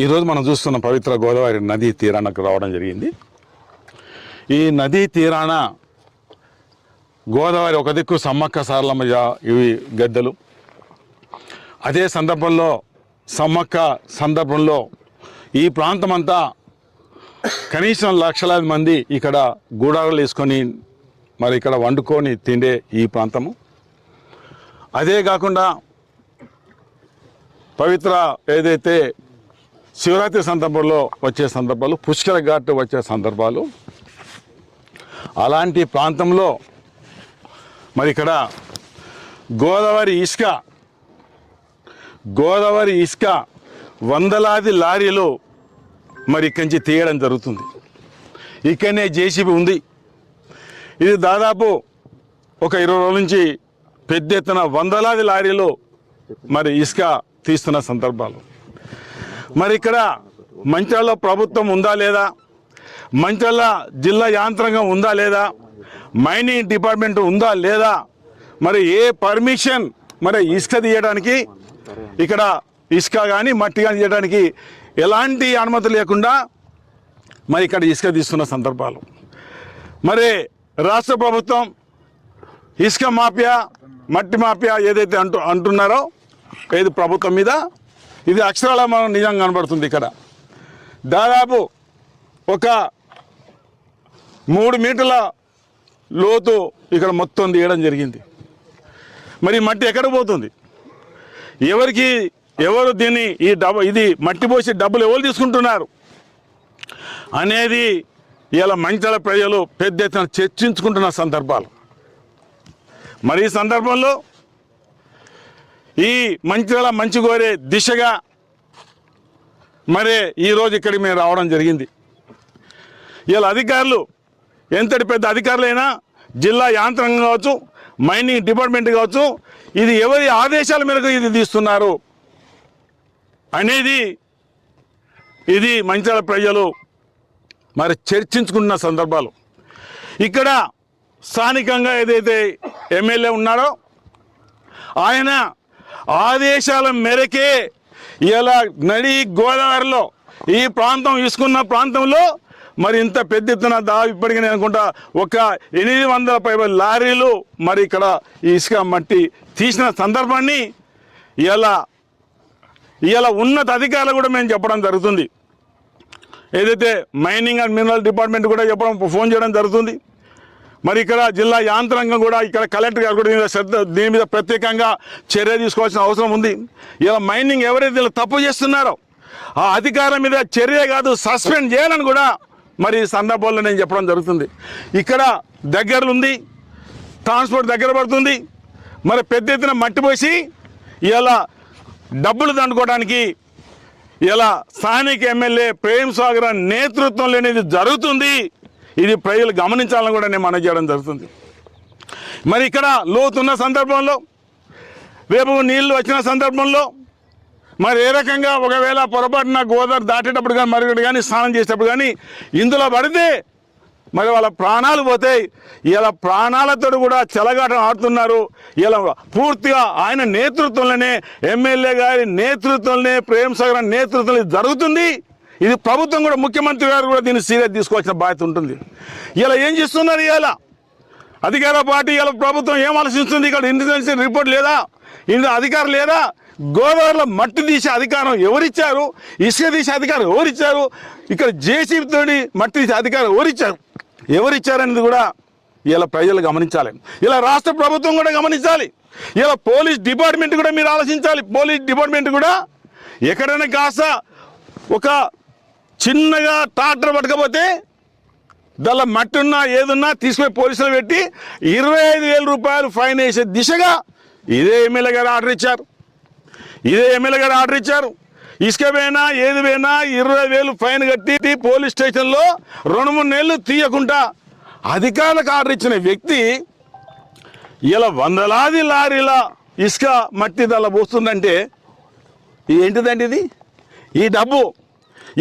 ఈరోజు మనం చూస్తున్న పవిత్ర గోదావరి నదీ తీరానికి రావడం జరిగింది. ఈ నదీ తీరాన గోదావరి ఒక దిక్కు సమ్మక్క సారలమ్మ ఇవి గద్దెలు. అదే సందర్భంలో సమ్మక్క సందర్భంలో ఈ ప్రాంతం అంతా కనీసం లక్షలాది మంది ఇక్కడ గూడాలు వేసుకొని మరి ఇక్కడ వండుకొని తిండే ఈ ప్రాంతము. అదే కాకుండా పవిత్ర ఏదైతే శివరాత్రి సందర్భంలో వచ్చే సందర్భాలు పుష్కర ఘాట్ వచ్చే సందర్భాలు. అలాంటి ప్రాంతంలో మరి ఇక్కడ గోదావరి ఇసుక గోదావరి ఇసుక వందలాది లారీలు మరి ఇక్కడి నుంచి తీయడం జరుగుతుంది. ఇక్కడనే జేసీబీ ఉంది. ఇది దాదాపు ఒక ఇరవై రోజుల నుంచి పెద్ద ఎత్తున వందలాది లారీలు మరి ఇసుక తీస్తున్న సందర్భాలు. మరి ఇక్కడ మంచిర్యాలలో ప్రభుత్వం ఉందా లేదా? మంచిర్యాల జిల్లా యాంత్రాంగం ఉందా లేదా? మైనింగ్ డిపార్ట్మెంట్ ఉందా లేదా? మరి ఏ పర్మిషన్ మరి ఇసుక తీయడానికి ఇక్కడ ఇసుక కానీ మట్టి కానీ తీయడానికి ఎలాంటి అనుమతి లేకుండా మరి ఇక్కడ ఇసుక తీస్తున్న సందర్భాలు. మరి రాష్ట్ర ప్రభుత్వం ఇసుక మాఫియా మట్టి మాఫియా ఏదైతే అంటు అంటున్నారో ఏది ప్రభుత్వం మీద ఇది అక్షరాల మనం నిజం కనబడుతుంది ఇక్కడ. దాదాపు ఒక మూడు మీటర్ల లోతు ఇక్కడ మొత్తం తీయడం జరిగింది. మరి మట్టి ఎక్కడ పోతుంది? ఎవరికి ఎవరు దీన్ని ఈ డబ్బు ఇది మట్టి పోసి డబ్బులు ఎవరు తీసుకుంటున్నారు? అనేది ఇలా మంచాల ప్రజలు పెద్ద ఎత్తున చర్చించుకుంటున్న సందర్భాలు. మరి ఈ సందర్భంలో ఈ మంచిర్యాల మంచి కోరే దిశగా మరి ఈరోజు ఇక్కడికి మేము రావడం జరిగింది. ఇలా అధికారులు ఎంతటి పెద్ద అధికారులైనా జిల్లా యాంత్రంగం కావచ్చు మైనింగ్ డిపార్ట్మెంట్ కావచ్చు ఇది ఎవరి ఆదేశాల మేరకు ఇది తీస్తున్నారు అనేది ఇది మంచిర్యాల ప్రజలు మరి చర్చించుకున్న సందర్భాలు. ఇక్కడ స్థానికంగా ఏదైతే ఎమ్మెల్యే ఉన్నారో ఆయన ఆదేశాల మేరకే ఇలా నడి గోదావరిలో ఈ ప్రాంతం ఇసుకున్న ప్రాంతంలో మరి ఇంత పెద్ద ఎత్తున దా ఇప్పటికీ నేను అనుకుంటా ఒక ఎనిమిది వందల పైబడి లారీలు మరి ఇక్కడ ఈ ఇసుక మట్టి తీసిన సందర్భాన్ని ఇలా ఇలా ఉన్నత అధికారులు కూడా మేము చెప్పడం జరుగుతుంది. ఏదైతే మైనింగ్ అండ్ మినరల్ డిపార్ట్మెంట్ కూడా చెప్పడం ఫోన్ చేయడం జరుగుతుంది. మరి ఇక్కడ జిల్లా యాంత్రాంగం కూడా ఇక్కడ కలెక్టర్ గారు కూడా దీని మీద శ్రద్ధ దీని మీద ప్రత్యేకంగా చర్య తీసుకోవాల్సిన అవసరం ఉంది. ఇలా మైనింగ్ ఎవరైతే ఇలా తప్పు చేస్తున్నారో ఆ అధికారం మీద చర్య కాదు సస్పెండ్ చేయాలని కూడా మరి సందర్భంలో నేను చెప్పడం జరుగుతుంది. ఇక్కడ దగ్గరలో ఉంది ట్రాన్స్పోర్ట్ దగ్గర పడుతుంది. మరి పెద్ద ఎత్తున మట్టి పోసి ఇలా డబ్బులు దండుకోవడానికి ఇలా స్థానిక ఎమ్మెల్యే ప్రేమ్ సాగర్ నేతృత్వంలో లేనిది జరుగుతుంది. ఇది ప్రజలు గమనించాలని కూడా నేను మనం చేయడం జరుగుతుంది. మరి ఇక్కడ లోతున్న సందర్భంలో రేపు నీళ్ళు వచ్చిన సందర్భంలో మరి ఏ రకంగా ఒకవేళ పొరపాటున గోదావరి దాటేటప్పుడు కానీ మరొకటి కానీ స్నానం చేసేటప్పుడు కానీ ఇందులో పడితే మరి వాళ్ళ ప్రాణాలు పోతాయి. ఇలా ప్రాణాలతో కూడా చెలగాటం ఆడుతున్నారు. ఇలా పూర్తిగా ఆయన నేతృత్వంలోనే ఎమ్మెల్యే గారి నేతృత్వంలోనే ప్రేమ్ సాగర్ నేతృత్వంలో జరుగుతుంది. ఇది ప్రభుత్వం కూడా ముఖ్యమంత్రి గారు కూడా దీన్ని సీరియస్ తీసుకోవాల్సిన బాధ్యత ఉంటుంది. ఇలా ఏం చేస్తున్నారు ఇలా? అధికార పార్టీ ఇలా ప్రభుత్వం ఏం ఆలోచిస్తుంది? ఇక్కడ ఇంటెలిజెన్స్ రిపోర్ట్ లేదా? ఇందులో అధికారం లేదా? గోదావరిలో మట్టి తీసే అధికారం ఎవరిచ్చారు? ఇసుక తీసే అధికారం ఎవరిచ్చారు? ఇక్కడ జేసీబీతో మట్టి తీసే అధికారం ఎవరిచ్చారు? ఎవరిచ్చారనేది కూడా ఇలా ప్రజలు గమనించాలి. ఇలా రాష్ట్ర ప్రభుత్వం కూడా గమనించాలి. ఇలా పోలీస్ డిపార్ట్మెంట్ కూడా మీరు ఆలోచించాలి. పోలీస్ డిపార్ట్మెంట్ కూడా ఎక్కడైనా కాస్త ఒక చిన్నగా ట్రాక్టర్ పట్టకపోతే దానిలో మట్టి ఉన్నా ఏదున్నా తీసుకుపోయి పోలీసులు పెట్టి ఇరవై ఐదు వేల రూపాయలు ఫైన్ వేసే దిశగా ఇదే ఎమ్మెల్యే గారు ఆర్డర్ ఇచ్చారు. ఇదే ఎమ్మెల్యే గారు ఆర్డర్ ఇచ్చారు. ఇసుక పోయినా ఏది పోయినా ఇరవై వేలు ఫైన్ కట్టి పోలీస్ స్టేషన్లో రెండు మూడు నెలలు తీయకుండా అధికారులకు ఆర్డర్ ఇచ్చిన వ్యక్తి ఇలా వందలాది లారీల ఇసుక మట్టి దళ పోస్తుందంటే ఏంటిదండి ఇది? ఈ డబ్బు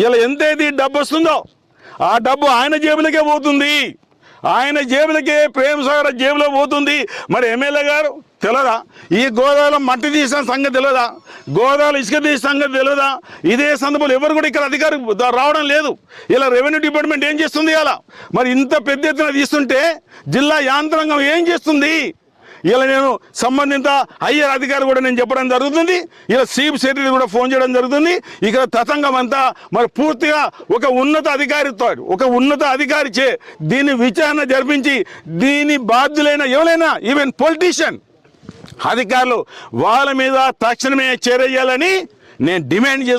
ఇలా ఎంతైతే ఈ డబ్బు వస్తుందో ఆ డబ్బు ఆయన జేబులకే పోతుంది. ఆయన జేబులకే ప్రేమ సాగర్ జేబులో పోతుంది. మరి ఎమ్మెల్యే గారు తెలియదా ఈ గోదావరిలో మట్టి తీసిన సంగతి తెలియదా గోదావరి ఇసుక తీసిన సంగతి తెలియదా ఇదే సందర్భంలో ఎవరు కూడా ఇక్కడ అధికారి రావడం లేదు. ఇలా రెవెన్యూ డిపార్ట్మెంట్ ఏం చేస్తుంది ఇలా? మరి ఇంత పెద్ద ఎత్తున తీస్తుంటే జిల్లా యాంత్రాంగం ఏం చేస్తుంది? ఇలా నేను సంబంధిత హయ్యర్ అధికారి కూడా నేను చెప్పడం జరుగుతుంది. ఇలా చీఫ్ సెక్రటరీ కూడా ఫోన్ చేయడం జరుగుతుంది. ఇక్కడ తతంగం అంతా మరి పూర్తిగా ఒక ఉన్నత అధికారితో ఒక ఉన్నత అధికారి చే దీన్ని విచారణ జరిపించి దీని బాధ్యులైన ఎవరైనా ఈవెన్ పొలిటీషియన్ అధికారులు వాళ్ళ మీద తక్షణమే చేరేయాలని నేను డిమాండ్ చేస్తున్నాను